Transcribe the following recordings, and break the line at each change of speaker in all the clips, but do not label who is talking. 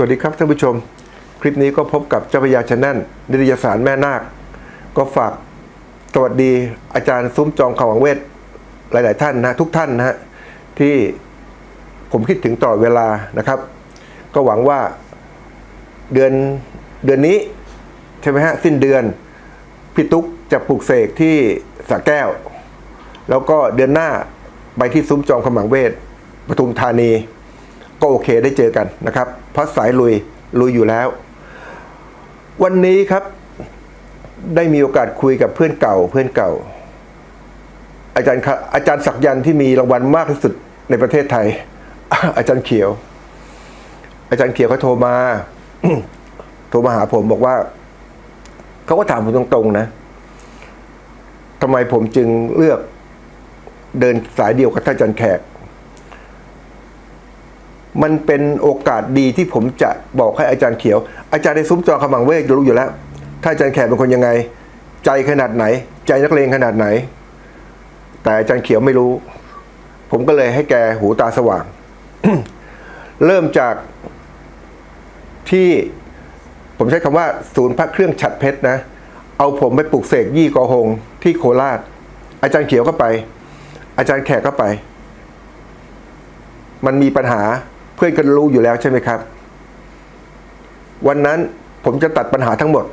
วัสดีครับท่านผู้ชม คลิปนี้ก็พบกับเจ้าพยาชนแนลนิตยสารแม่นาค ก็ฝากสวัสดีอาจารย์ซุ้มจองขวังเวทหลาย ๆ ท่านนะทุกท่านนะฮะที่ผมคิดถึงตลอดเวลานะครับ ก็หวังว่าเดือนเดือนนี้ใช่ไหมฮะสิ้นเดือนพี่ตุ๊กจะปลูกเสกที่สระแก้ว แล้วก็เดือนหน้าไปที่ซุ้มจองขมังเวทปทุมธานี ก็โอเคได้เจอกันนะครับ เพราะสายลุยลุยอยู่แล้ว วันนี้ครับได้มีโอกาสคุยกับเพื่อนเก่า เพื่อนเก่า อาจารย์ครับอาจารย์ศักยันที่มีรางวัลมากที่สุดในประเทศไทย อาจารย์เขียว อาจารย์เขียวเขาโทรมา โทรมาหาผมบอกว่าเขาก็ถามผมตรงๆนะทำไมผมจึงเลือกเดินสายเดียวกับท่านอาจารย์แขก มันเป็นโอกาสดีที่ผมจะบอกให้อาจารย์เขียว อาจารย์ในซุ้มจอขมังเวทรู้อยู่แล้ว ถ้าอาจารย์แขกเป็นคนยังไง ใจขนาดไหน ใจนักเลงขนาดไหน แต่อาจารย์เขียวไม่รู้ ผมก็เลยให้แกหูตาสว่าง เริ่มจากที่ผมใช้คำว่า ศูนย์พระเครื่องฉัดเพชรนะ เอาผมไปปลูกเสกยี่กอหง ที่โคราช อาจารย์เขียวก็ไป อาจารย์แขกก็ไป มันมีปัญหา พื่อนกันรู้อยู่แล้วใช่ไหมครับ วันนั้นผมจะตัดปัญหาทั้งหมด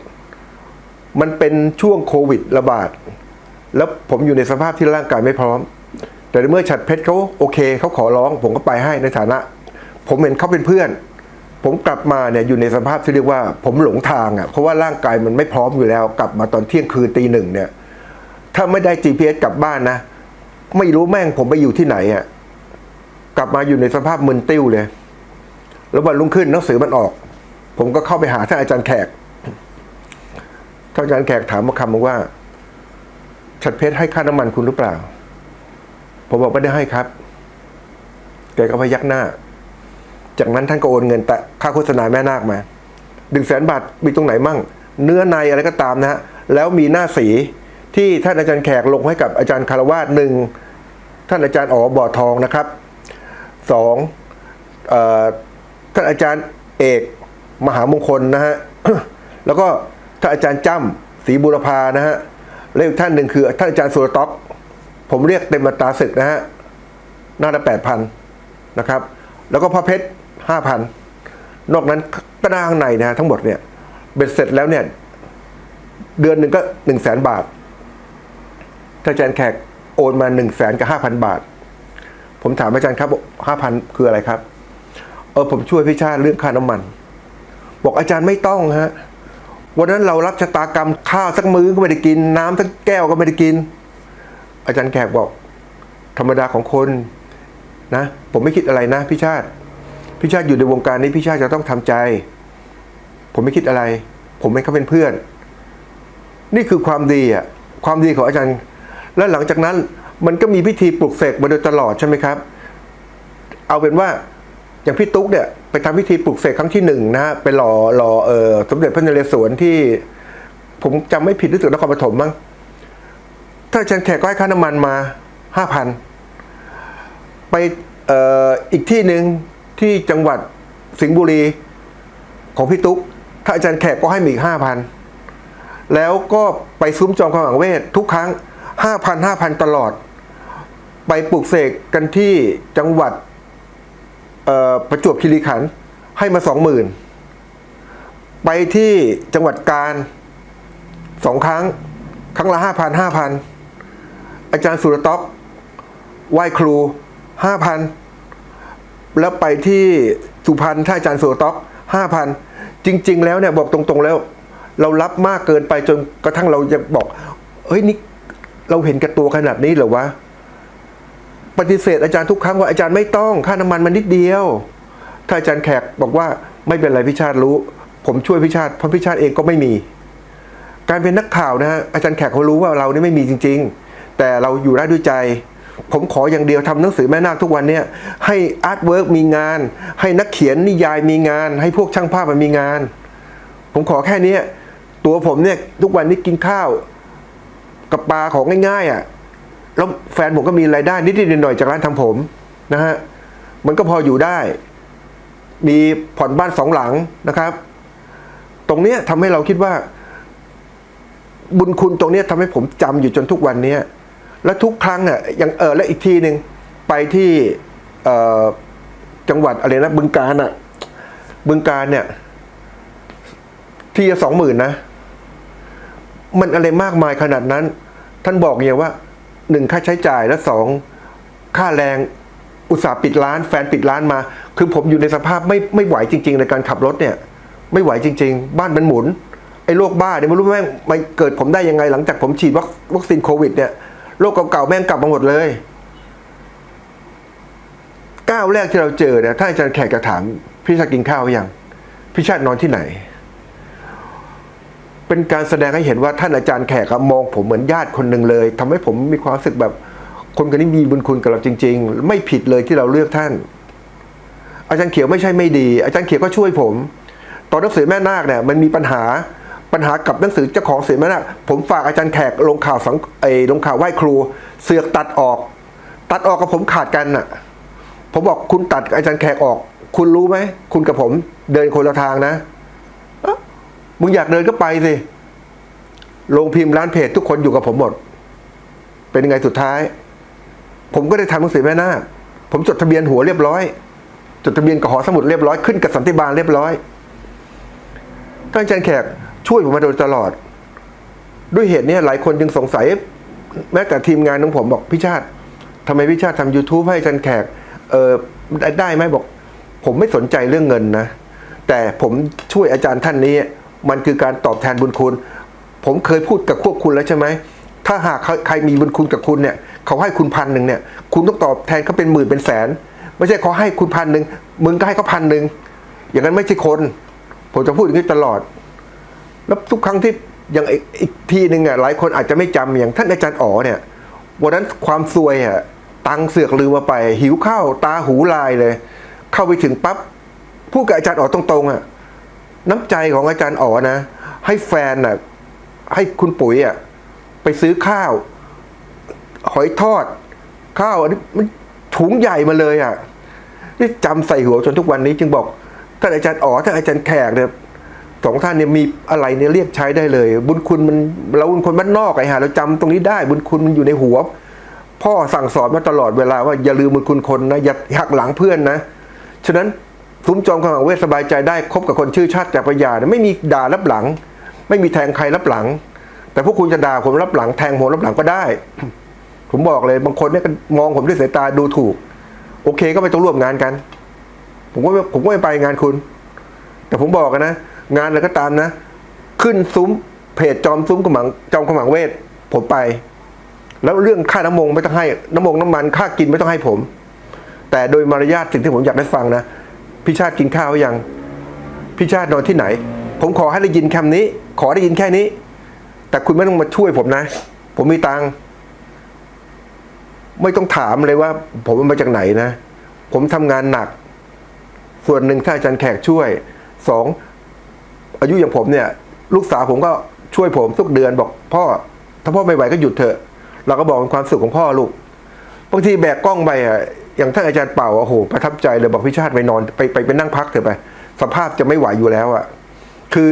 มันเป็นช่วงโควิดระบาด แล้วผมอยู่ในสภาพที่ร่างกายไม่พร้อม แต่เมื่อฉัดเพชรเขาโอเคเขาขอร้อง ผมก็ไปให้ในฐานะ ผมเห็นเขาเป็นเพื่อน ผมกลับมาเนี่ยอยู่ในสภาพที่เรียกว่า ผมหลงทางอะ่ะเพราะว่าร่างกายมันไม่พร้อมอยู่แล้ว กลับมาตอนเที่ยงคืนตีหนึ่งเนี่ย ถ้าไม่ได้ GPS กลับบ้านนะ ไม่รู้แม่งผมไปอยู่ที่ไหนอะ่ะ กลับมาอยู่ในสภาพมึนติ้วเลย แล้ววันรุ่งขึ้นหนังสือมันออก ผมก็เข้าไปหาท่านอาจารย์แขก ท่านอาจารย์แขกถามมาคำว่าฉัดเพชรให้ค่าน้ำมันคุณหรือเปล่า ผมบอกไม่ได้ให้ครับ แกก็พยักหน้า จากนั้นท่านก็โอนเงินแต่ค่าโฆษณาแม่นาคมาหนึ่งแสนบาทมีตรงไหนมั่ง เนื้อในอะไรก็ตามนะฮะ แล้วมีหน้าสีที่ท่านอาจารย์แขกลงให้กับอาจารย์คารวาสหนึ่งท่านอาจารย์อ๋อบ่อทองนะครับ สองอท่านอาจารย์เอกมหามงคลนะฮะแล้วก็ท่านอาจารย์จ้ำศรีบุรพานะฮะแล้วอีกท่านหนึ่งคือท่านอาจารย์สุรต็อกผมเรียกเต็มมาตาศึกนะฮะหน้าละแปดพันนะครับ แล้วก็พระเพชรห้าพันนอกนั้นก็ได้ข้างในนะฮะทั้งหมดเนี่ยเบ็ดเสร็จแล้วเนี่ย เดือนหนึ่งก็หนึ่งแสนบาทถ้านอาจารย์แขกโอนมาหนึ่งแสนกับห้าพันบาท ผมถามอาจารย์ครับห้าพันคืออะไรครับ เออผมช่วยพี่ชาติเรื่องค่าน้ำมัน บอกอาจารย์ไม่ต้องฮะวันนั้นเรารับชะตากรรมข้าวสักมื้อก็ไม่ได้กิน น้ำสักแก้วก็ไม่ได้กิน อาจารย์แขกบอก ธรรมดาของคนนะ ผมไม่คิดอะไรนะพี่ชาติพี่ชาติอยู่ในวงการนี้พี่ชาติจะต้องทำใจ ผมไม่คิดอะไร ผมไม่เขาเป็นเพื่อน นี่คือความดีอะความดีของอาจารย์ แล้วหลังจากนั้น มันก็มีพิธีปลุกเสกมาโดยตลอดใช่ไหมครับ เอาเป็นว่าอย่างพี่ตุ๊กเนี่ยไปทำพิธีปลุกเสกครั้งที่หนึ่งนะฮะไปหล่อหล่อเออสมเด็จพระนเรศวรที่ ผมจำไม่ผิดรู้สึกนครปฐมมั้งถ้าอาจารย์แขกก็ให้ค่าน้ำมันมาห้าพันไปเอ่ออีกที่หนึ่งที่จังหวัดสิงห์บุรีของพี่ตุ๊กถ้าอาจารย์แขกก็ให้มาอีกห้าพันแล้วก็ไปซุ้มจอมขมังเวททุกครั้งห้าพันห้าพันตลอด ไปปลูกเสกกันที่จังหวัดประจวบคีรีขันธ์ให้มาสองหมื่นไปที่จังหวัดกาญสองครั้ง ครั้งละห้าพันห้าพันอาจารย์สุรต๊อกไหว้ครูห้าพันแล้วไปที่สุพรรณท่านอาจารย์สุรต๊อกห้าพันจริง ๆ แล้วเนี่ยบอกตรงๆแล้ว เรารับมากเกินไปจนกระทั่งเราจะบอกเฮ้ยนี่เราเห็นกับตัวขนาดนี้เหรอวะ ปฏิเสธอาจารย์ทุกครั้งว่าอาจารย์ไม่ต้องค่าน้ำมันมันนิดเดียว ถ้าอาจารย์แขกบอกว่าไม่เป็นไรพิชาติรู้ ผมช่วยพิชาติเพราะพิชาติเองก็ไม่มี การเป็นนักข่าวนะฮะอาจารย์แขกเขารู้ว่าเรานี่ไม่มีจริง ๆ แต่เราอยู่ได้ด้วยใจ ผมขออย่างเดียวทำหนังสือแม่นาคทุกวันเนี่ยให้อาร์ตเวิร์กมีงาน ให้นักเขียนนิยายมีงาน ให้พวกช่างภาพมันมีงาน ผมขอแค่นี้ตัวผมเนี่ยทุกวันนี้กินข้าว กับปลาของง่ายๆอะ แล้วแฟนผมก็มีรายได้นิดๆหน่อยๆจากร้านทำผมนะฮะมันก็พออยู่ได้ มีผ่อนบ้านสองหลังนะครับ ตรงเนี้ยทำให้เราคิดว่า บุญคุณตรงเนี้ยทำให้ผมจำอยู่จนทุกวันเนี้ยและทุกครั้งอะยังเออและอีกทีหนึ่งไปที่เออจังหวัดอะไรนะบึงการอะ บึงการเนี่ย ที่สองหมื่นนะ มันอะไรมากมายขนาดนั้น ท่านบอกอย่างว่า หนึ่งค่าใช้จ่ายและสองค่าแรงอุตสาห์ปิดร้านแฟนปิดร้านมา คือผมอยู่ในสภาพไม่ไม่ไหวจริง ๆ ในการขับรถเนี่ย ไม่ไหวจริง ๆ บ้านมันหมุนไอ้โรคบ้าเนี่ยไม่รู้แม่งมันเกิดผมได้ยังไง หลังจากผมฉีดวัควคซีนโควิดเนี่ยโรคเก่าๆแม่งกลับมาหมดเลยก้าวแรกที่เราเจอเนี่ยถ้าอาจารย์แขกจะถามพี่ชาติกินข้าวยังพี่ชาตินอนที่ไหน เป็นการแสดงให้เห็นว่าท่านอาจารย์แขกมองผมเหมือนญาติคนหนึ่งเลยทำให้ผมมีความรู้สึกแบบคนคนนี้มีบุญคุณกับเราจริง ๆ ไม่ผิดเลยที่เราเลือกท่าน อาจารย์เขียวไม่ใช่ไม่ดี อาจารย์เขียวก็ช่วยผม ตอนหนังสือแม่นาคเนี่ยมันมีปัญหาปัญหากับหนังสือเจ้าของเสือแม่นาคผมฝากอาจารย์แขกลงข่าวสังไอ้ลงข่าวไหว้ครู เสือกตัดออก ตัดออกกับผมขาดกันน่ะ ผมบอกคุณตัดอาจารย์แขกออก คุณรู้ไหมคุณกับผมเดินคนละทางนะ มึงอยากเดินก็ไปสิลงพิมพ์ร้านเพจทุกคนอยู่กับผมหมด เป็นยังไงสุดท้าย ผมก็ได้ทำหนังสือแม่นาคผมจดทะเบียนหัวเรียบร้อย จดทะเบียนกับหอสมุดเรียบร้อยขึ้นกับสันติบาลเรียบร้อยท่านอาจารย์แขกช่วยผมมาโดยตลอด ด้วยเหตุนี้หลายคนจึงสงสัย แม้แต่ทีมงานของผมบอกพี่ชาติทำไมพี่ชาติทำ YouTube ให้อาจารย์แขกเออได้ได้ไหมบอก ผมไม่สนใจเรื่องเงินนะ แต่ผมช่วยอาจารย์ท่านนี้ มันคือการตอบแทนบุญคุณ ผมเคยพูดกับพวกคุณแล้วใช่ไหมถ้าหากใครมีบุญคุณกับคุณเนี่ยเขาให้คุณพันหนึ่งเนี่ย คุณต้องตอบแทนเขาเป็นหมื่นเป็นแสน ไม่ใช่เขาให้คุณพันหนึ่งมึงก็ให้เขาพันหนึ่งอย่างนั้นไม่ใช่คน ผมจะพูดอย่างนี้ตลอด แล้วทุกครั้งที่อย่างอีกอีกทีหนึ่งอะหลายคนอาจจะไม่จำอย่างท่านอาจารย์อ๋อเนี่ยวันนั้นความซวยอะตังเสือกลืมมาไป หิวข้าวตาหูลายเลย เข้าไปถึงปั๊บพูดกับอาจารย์อ๋อตรงๆอะ น้ำใจของอาจารย์อ๋อนะ ให้แฟนอะให้คุณปุ๋ยอะไปซื้อข้าว หอยทอด ข้าวอันนี้มันถุงใหญ่มาเลยอะนี่จำใส่หัวจนทุกวันนี้จึงบอกท่านอาจารย์อ๋อท่านอาจารย์แขกเนี่ยสองท่านเนี่ยมีอะไรเนี่ยเรียกใช้ได้เลย บุญคุณมันเราเป็นคนบ้านนอกไอ้ห่าเราจำตรงนี้ได้ บุญคุณมันอยู่ในหัว พ่อสั่งสอนมาตลอดเวลาว่าอย่าลืมบุญคุณคนนะอย่าหักหลังเพื่อนนะฉะนั้น ซุ้มจอมขมังเวทสบายใจได้คบกับคนชื่อชาติจากรยาเนี่ยไม่มีด่ารับหลัง ไม่มีแทงใครรับหลัง แต่พวกคุณจะด่าผมรับหลังแทงผมรับหลังก็ได้ ผมบอกเลยบางคนเนี่ยมองผมด้วยสายตาดูถูก โอเคก็ไปต้องร่วมงานกัน ผมก็ผมก็ไม่ไปงานคุณ แต่ผมบอกกันนะ งานอะไรก็ตามนะ ขึ้นซุ้มเพจจอมซุ้มขมังจอมขมังเวทผมไป แล้วเรื่องค่าน้ำมงไม่ต้องให้น้ำมงน้ำมันค่ากินไม่ต้องให้ผม แต่โดยมารยาทสิ่งที่ผมอยากได้ฟังนะ พี่ชาติกินข้าวหรือยังพี่ชาตินอนที่ไหน ผมขอให้ได้ยินคำนี้ ขอได้ยินแค่นี้ แต่คุณไม่ต้องมาช่วยผมนะ ผมมีตังค์ไม่ต้องถามเลยว่า ผมมาจากไหนนะ ผมทำงานหนัก ส่วนหนึ่งถ้าอาจารย์แขกช่วยสองอายุอย่างผมเนี่ย ลูกสาวผมก็ช่วยผมทุกเดือนบอกพ่อ ถ้าพ่อไม่ไหวก็หยุดเถอะ เราก็บอกเป็นความสุขของพ่อลูกบางทีแบกกล้องไปอะ อย่างท่านอาจารย์เป่าโอ้โหประทับใจเลยบอกพี่ชาติไปนอนไปไปไปนั่งพักเถอะไป สภาพจะไม่ไหวอยู่แล้วอะคือ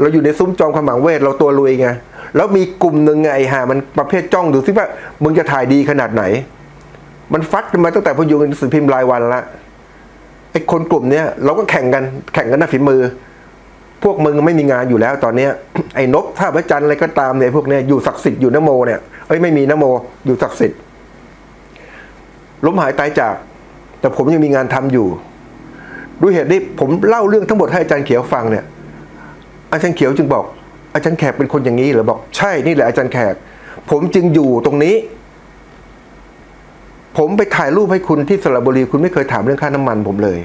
เราอยู่ในซุ้มจอมขมังเวทเราตัวรวยไงแล้วมีกลุ่มหนึ่งไงไอ้ห่ามันประเภทจ้องดูซิว่ามึงจะถ่ายดีขนาดไหน มันฟัดกันมาตั้งแต่พออยู่ในหนังสือพิมพ์รายวันละไอ้คนกลุ่มเนี้ยเราก็แข่งกันแข่งกันหน้าฝีมือ พวกมึงไม่มีงานอยู่แล้วตอนเนี้ยไอ้นบท่าพระจันทร์อะไรก็ตามเนี่ยพวกเนี้ยอยู่ศักดิ์สิทธิ์อยู่นโมเนี่ยเอ้ยไม่มีนโมอยู่ศักดิ์สิทธิ์ ล้มหายตายจาก แต่ผมยังมีงานทำอยู่ ด้วยเหตุนี้ผมเล่าเรื่องทั้งหมดให้อาจารย์เขียวฟังเนี่ย อาจารย์เขียวจึงบอก อาจารย์แขกเป็นคนอย่างนี้เหรอบอกใช่นี่แหละอาจารย์แขก ผมจึงอยู่ตรงนี้ ผมไปถ่ายรูปให้คุณที่สระบุรี คุณไม่เคยถามเรื่องค่าน้ำมันผมเลย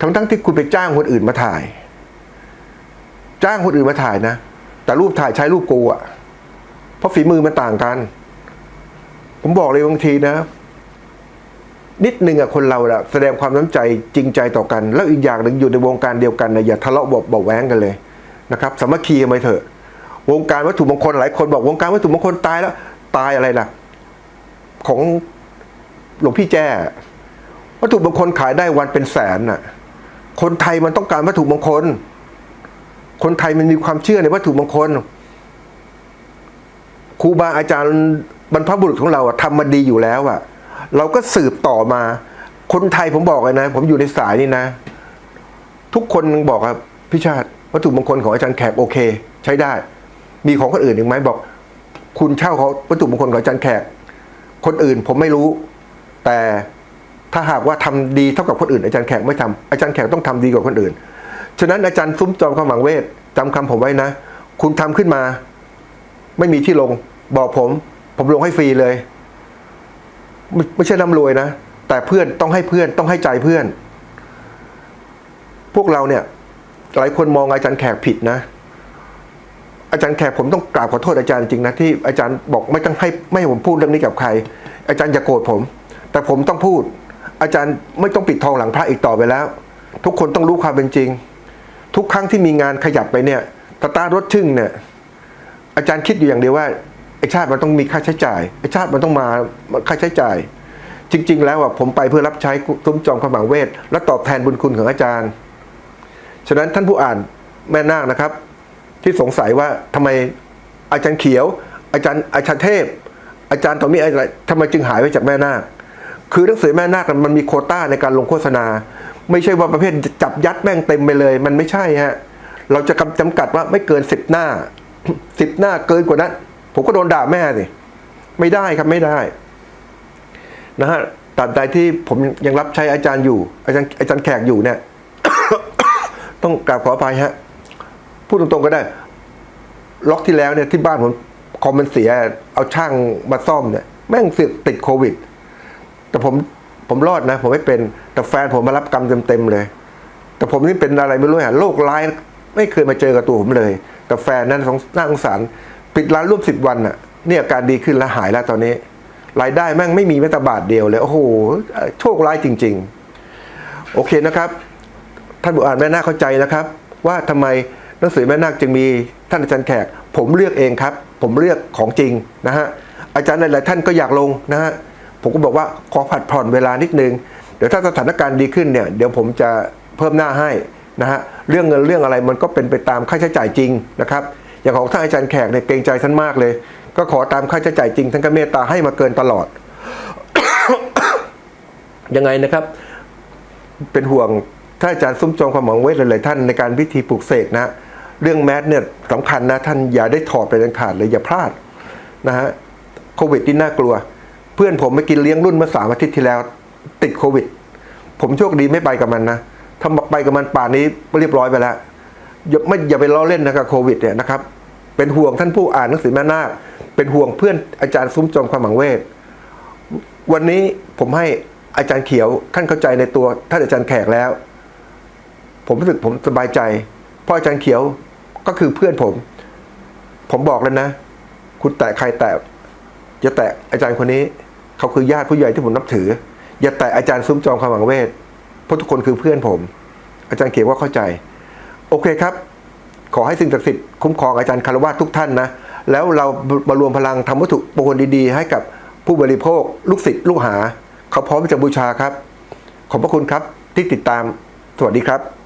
ทั้งทั้งที่คุณไปจ้างคนอื่นมาถ่าย จ้างคนอื่นมาถ่ายนะ แต่รูปถ่ายใช้รูปกูอะเพราะฝีมือมันต่างกัน ผมบอกเลยบางทีนะ นิดนึงอะคนเราอะแสดงความน้ำใจจริงใจต่อกัน แล้วอีกอย่างหนึ่งอยู่ในวงการเดียวกันนะอย่าทะเลาะเบาเบาแว้งกันเลยนะครับสามัคคีกันไปเถอะ วงการวัตถุมงคลหลายคนบอกวงการวัตถุมงคลตายแล้ว ตายอะไรล่ะ ของหลวงพี่แจ้ วัตถุมงคลขายได้วันเป็นแสนน่ะ คนไทยมันต้องการวัตถุมงคล คนไทยมันมีความเชื่อในวัตถุมงคลครูบาอาจารย์บรรพบุรุษของเราอะทำมาดีอยู่แล้วอะ เราก็สืบต่อมา คนไทยผมบอกเลยนะ ผมอยู่ในสายนี่นะ ทุกคนบอกครับพี่ชาติวัตถุมงคลของอาจารย์แขกโอเค ใช้ได้ มีของคนอื่นอีกไหมบอก คุณเช่าเขาวัตถุมงคลของอาจารย์แขก คนอื่นผมไม่รู้ แต่ถ้าหากว่าทำดีเท่ากับคนอื่น อาจารย์แขกไม่ทำอาจารย์แขกต้องทำดีกว่าคนอื่นฉะนั้นอาจารย์ซุ้มจอมขมังเวทจำคำผมไว้นะ คุณทำขึ้นมา ไม่มีที่ลง บอกผม ผมลงให้ฟรีเลย ไม่ใช่ร่ำรวยนะ แต่เพื่อนต้องให้เพื่อนต้องให้ใจเพื่อน พวกเราเนี่ย หลายคนมองอาจารย์แขกผิดนะ อาจารย์แขกผมต้องกราบขอโทษอาจารย์จริงนะที่อาจารย์บอกไม่ต้องให้ไม่ให้ผมพูดเรื่องนี้กับใคร อาจารย์อย่าโกรธผม แต่ผมต้องพูด อาจารย์ไม่ต้องปิดทองหลังพระอีกต่อไปแล้ว ทุกคนต้องรู้ความเป็นจริง ทุกครั้งที่มีงานขยับไปเนี่ยตาตารถชึ่งเนี่ยอาจารย์คิดอยู่อย่างเดียวว่า ไอ้ชาติมันต้องมีค่าใช้จ่ายไอ้ชาติมันต้องมาค่าใช้จ่าย จริง ๆ แล้วอะผมไปเพื่อรับใช้ซุ้มจอมขมังเวท และตอบแทนบุญคุณของอาจารย์ ฉะนั้นท่านผู้อ่านแม่นาคนะครับ ที่สงสัยว่าทำไมอาจารย์เขียว อาจารย์อาจารย์เทพ อาจารย์ต่อมีอะไรทำไมจึงหายไปจากแม่นาค คือหนังสือแม่นาคมันมีโคต้าในการลงโฆษณา ไม่ใช่ว่าประเภทจับยัดแม่งเต็มไปเลย มันไม่ใช่ฮะเราจะกำจำกัดว่าไม่เกินสิบหน้าสิบหน้าเกินกว่านั้น ผมก็โดนด่าแม่สิไม่ได้ครับไม่ได้นะฮะตราบใดที่ผมยังรับใช้อาจารย์อยู่ อาจารย์อาจารย์แขกอยู่เนี่ย ต้องกราบขออภัยฮะพูดตรงๆก็ได้ ล็อกที่แล้วเนี่ยที่บ้านผมคอมมันเสีย เอาช่างมาซ่อมเนี่ยแม่งเสติดโควิด แต่ผมผมรอดนะ ผมไม่เป็นแต่แฟนผมมารับกรรมเต็มๆเลย แต่ผมนี่เป็นอะไรไม่รู้ฮะโรคร้าย ไม่เคยมาเจอกับตัวผมเลย แต่แฟนนั้นสงน่าสงสาร ปิดร้านร่วมสิบวันน่ะเนี่ยอาการดีขึ้นแล้วหายแล้วตอนนี้ รายได้แม่งไม่มีแม้แต่บาทเดียวเลย โอ้โห โชคร้ายจริง ๆ โอเคนะครับ ท่านผู้อ่านแม่นาคเข้าใจนะครับ ว่าทำไมหนังสือแม่นาคจึงมีท่านอาจารย์แขก ผมเลือกเองครับ ผมเลือกของจริงนะฮะอาจารย์หลายๆท่านก็อยากลงนะฮะผมก็บอกว่าขอผัดผ่อนเวลานิดนึง เดี๋ยวถ้าสถานการณ์ดีขึ้นเนี่ยเดี๋ยวผมจะเพิ่มหน้าให้นะฮะเรื่องเงินเรื่องอะไรมันก็เป็นไปตามค่าใช้จ่ายจริงนะครับ อย่างของท่านอาจารย์แขกเนี่ยเกรงใจท่านมากเลย ก็ขอตามค่าใช้จ่ายจริงท่านก็เมตตาให้มาเกินตลอด ยังไงนะครับ เป็นห่วงท่านอาจารย์ซุ้มจองความหวังไว้หลายๆท่านในการพิธีปลูกเสกนะเรื่องแมสเนี่ยสำคัญนะท่านอย่าได้ถอดไปเด็ดขาดเลยอย่าพลาดนะฮะโควิดนี่น่ากลัว เพื่อนผมไปกินเลี้ยงรุ่นเมื่อสามอาทิตย์ที่แล้ว ติดโควิด ผมโชคดีไม่ไปกับมันนะถ้าไปกับมันป่านนี้เรียบร้อยไปแล้ว อย่าไม่อย่าไปล้อเล่นนะครับโควิดเนี่ยนะครับ เป็นห่วงท่านผู้อ่านหนังสือแม่นาคเป็นห่วงเพื่อนอาจารย์ซุ้มจอมความหวังเวทวันนี้ผมให้อาจารย์เขียวท่านเข้าใจในตัวท่านอาจารย์แขกแล้ว ผมรู้สึกผมสบายใจ เพราะอาจารย์เขียวก็คือเพื่อนผม ผมบอกแล้วนะ คุณแตะใครแตะอย่าแตะอาจารย์คนนี้ เขาคือญาติผู้ใหญ่ที่ผมนับถือ อย่าแตะอาจารย์ซุ้มจอมความหวังเวทเพราะทุกคนคือเพื่อนผม อาจารย์เขียวว่าเข้าใจ โอเคครับ ขอให้สิ่งศักดิ์สิทธิ์คุ้มครองอาจารย์คารวะทุกท่านนะ แล้วเราบารวมพลังทำวัตถุมงคลดีๆ ให้กับผู้บริโภค ลูกศิษย์ลูกหา เขาพร้อมจะบูชาครับ ขอบพระคุณครับที่ติดตาม สวัสดีครับ